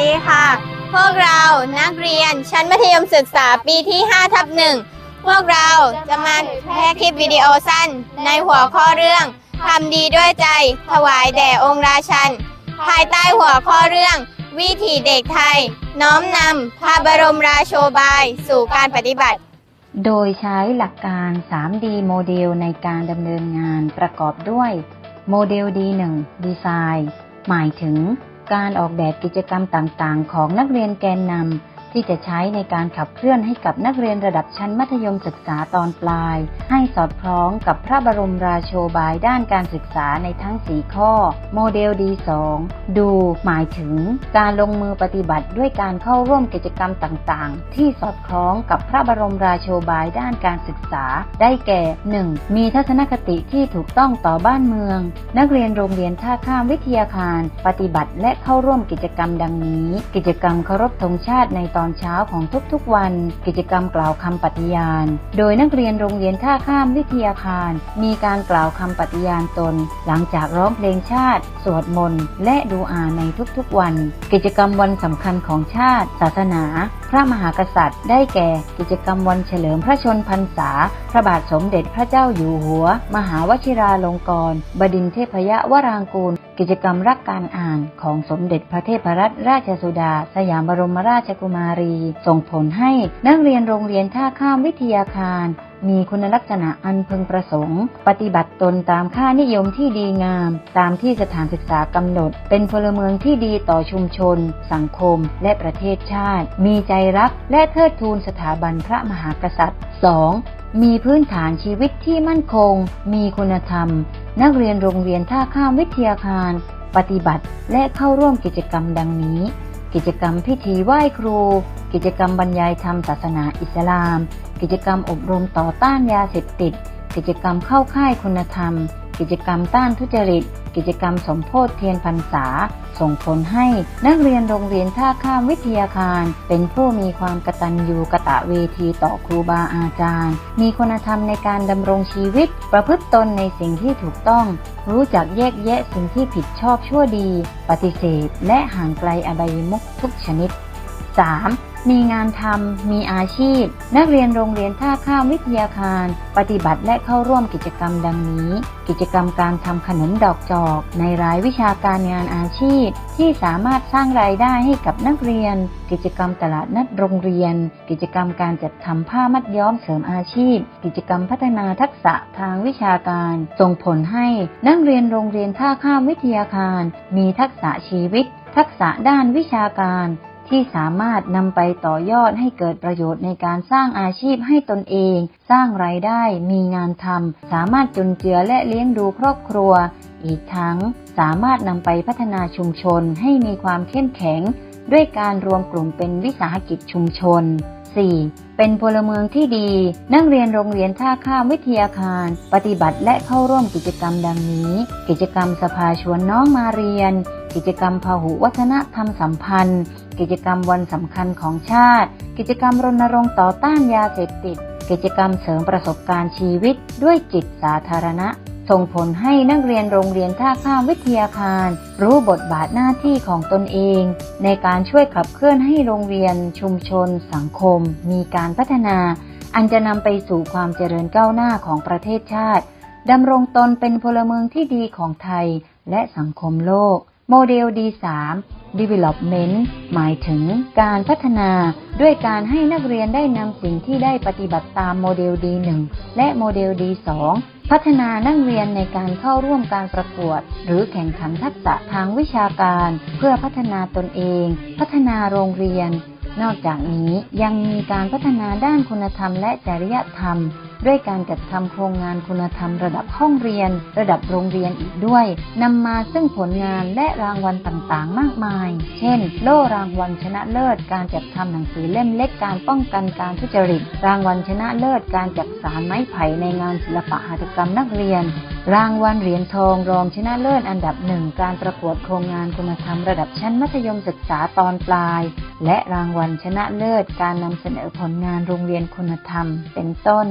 ดีค่ะ พวกเรานักเรียนชั้นมัธยมศึกษาปีที่5ทับหนึ่งพวกเราจะมาแพร่คลิปวิดีโอสั้น ในหัวข้อเรื่องทำดีด้วยใจ ถวายแด่องค์ราชัน ภายใต้หัวข้อเรื่อง วิถีเด็กไทย น้อมนำพระบรมราโชบาย สู่การปฏิบัติ โดยใช้หลักการ 3D โมเดลในการดำเนินงานประกอบด้วย โมเดล D1 ดีไซน์หมายถึง การออกแบบกิจกรรมต่างๆ ของนักเรียนแกนนำ ที่จะใช้ในการขับเคลื่อนให้กับนักเรียนระดับชั้นมัธยมศึกษาตอนปลาย ให้สอดคล้องกับพระบรมราโชบายด้านการศึกษาในทั้ง 4 ข้อ โมเดล D2 ดูหมายถึงการลงมือปฏิบัติด้วยการเข้าร่วมกิจกรรมต่างๆ ที่สอดคล้องกับพระบรมราโชบายด้านการศึกษา ได้แก่ 1. มีทัศนคติที่ถูกต้องต่อบ้านเมือง นักเรียนโรงเรียนท่าข้ามวิทยาคาร ปฏิบัติและเข้าร่วมกิจกรรมดังนี้ กิจกรรมเคารพธงชาติในตอนอนเช้าของทุกๆวัน กิจกรรมกล่าวคำปฏิญาณ โดยนักเรียนโรงเรียนท่าข้ามวิทยาคาร มีการกล่าวคำปฏิญาณตน หลังจากร้องเพลงชาติ สวดมนต์และดูอาในทุกๆวัน กิจกรรมวันสำคัญของชาติ ศาสนา ระมหากษัตริย์ ได้แก่ กิจกรรมวันเฉลิมพระชนพรรษา พระบาทสมเด็จพระเจ้าอยู่หัว มหาวชิราลงกรณ์บดินทรเทพยวรางกูล กิจกรรมรักการอ่านของสมเด็จพระเทพรัตนราชสุดา สยามบรมราชกุมารี ส่งผลให้นักเรียนโรงเรียนท่าข้ามวิทยาคาร มีคุณลักษณะอันพึงประสงค์ ปฏิบัติตนตามค่านิยมที่ดีงาม ตามที่สถานศึกษากำหนด เป็นพลเมืองที่ดีต่อชุมชน สังคม และประเทศชาติ มีใจรักและเทิดทูนสถาบันพระมหากษัตริย์ 2. มีพื้นฐานชีวิตที่มั่นคง มีคุณธรรม นักเรียนโรงเรียนท่าข้ามวิทยาคาร ปฏิบัติและเข้าร่วมกิจกรรมดังนี้ กิจกรรมพิธีไหว้ครู กิจกรรมบรรยายธรรมศาสนาอิสลาม กิจกรรมอบรมต่อต้านยาเสพติด กิจกรรมเข้าค่ายคุณธรรม กิจกรรมต้านทุจริต กิจกรรมสมโพธิเทียนพรรษา ส่งผลให้นักเรียนโรงเรียนท่าข้ามวิทยาคาร เป็นผู้มีความกตัญญูกะตะเวทีต่อครูบาอาจารย์ มีคุณธรรมในการดำรงชีวิต ประพฤติตนในสิ่งที่ถูกต้อง รู้จักแยกแยะสิ่งที่ผิดชอบชั่วดี ปฏิเสธ และห่างไกลอบายมุขทุกชนิด 3. มีงานทำ มีอาชีพ นักเรียนโรงเรียนท่าข้ามวิทยาคาร ปฏิบัติและเข้าร่วมกิจกรรมดังนี้ กิจกรรมการทำขนมดอกจอก ในรายวิชาการงานอาชีพ ที่สามารถสร้างรายได้ให้กับนักเรียน กิจกรรมตลาดนัดโรงเรียน กิจกรรมการจัดทำผ้ามัดย้อมเสริมอาชีพ กิจกรรมพัฒนาทักษะทางวิชาการ ส่งผลให้นักเรียนโรงเรียนท่าข้ามวิทยาคาร มีทักษะชีวิต ทักษะด้านวิชาการ ที่สามารถนำไปต่อยอดให้เกิดประโยชน์ในการสร้างอาชีพให้ตนเอง สร้างรายได้ มีงานทำ สามารถจุนเจือและเลี้ยงดูครอบครัว อีกทั้งสามารถนำไปพัฒนาชุมชนให้มีความเข้มแข็ง ด้วยการรวมกลุ่มเป็นวิสาหกิจชุมชน 4. เป็นพลเมืองที่ดี นักเรียนโรงเรียนท่าข้ามวิทยาคาร ปฏิบัติและเข้าร่วมกิจกรรมดังนี้ กิจกรรมสภาชวนน้องมาเรียน กิจกรรมพหุวัฒนธรรมสัมพันธ์ กิจกรรมวันสำคัญของชาติ กิจกรรมรณรงค์ต่อต้านยาเสพติด กิจกรรมเสริมประสบการณ์ชีวิต ด้วยจิตสาธารณะ ส่งผลให้นักเรียนโรงเรียนท่าข้ามวิทยาคาร รู้บทบาทหน้าที่ของตนเอง ในการช่วยขับเคลื่อนให้โรงเรียน ชุมชน สังคม มีการพัฒนา อันจะนำไปสู่ความเจริญก้าวหน้าของประเทศชาติดำรงตนเป็นพลเมืองที่ดีของไทยและสังคมโลก โมเดล D3 Development หมายถึงการพัฒนาด้วยการให้นักเรียนได้นำสิ่งที่ได้ปฏิบัติตามโมเดล D1 และโมเดล D2 พัฒนานักเรียนในการเข้าร่วมการประกวด หรือแข่งขันทักษะทางวิชาการ เพื่อพัฒนาตนเอง พัฒนาโรงเรียน นอกจากนี้ยังมีการพัฒนาด้านคุณธรรมและจริยธรรม ด้วยการจัดทำโครงงานคุณธรรมระดับห้องเรียน ระดับโรงเรียนอีกด้วยนำมาซึ่งผลงานและรางวัลต่างๆ มากมาย เช่น โล่รางวัลชนะเลิศ การจัดทำหนังสือเล่มเล็กการป้องกันการทุจริต รางวัลชนะเลิศ การจักสารไม้ไผ่ในงานศิลปะหัตถกรรมนักเรียน รางวัลเหรียญทองรองชนะเลิศอันดับหนึ่งการประกวดโครงงานคุณธรรมระดับชั้นมัธยมศึกษาตอนปลาย และรางวัลชนะเลิศ การนำเสนอผลงานโรงเรียนคุณธรรม เป็นต้น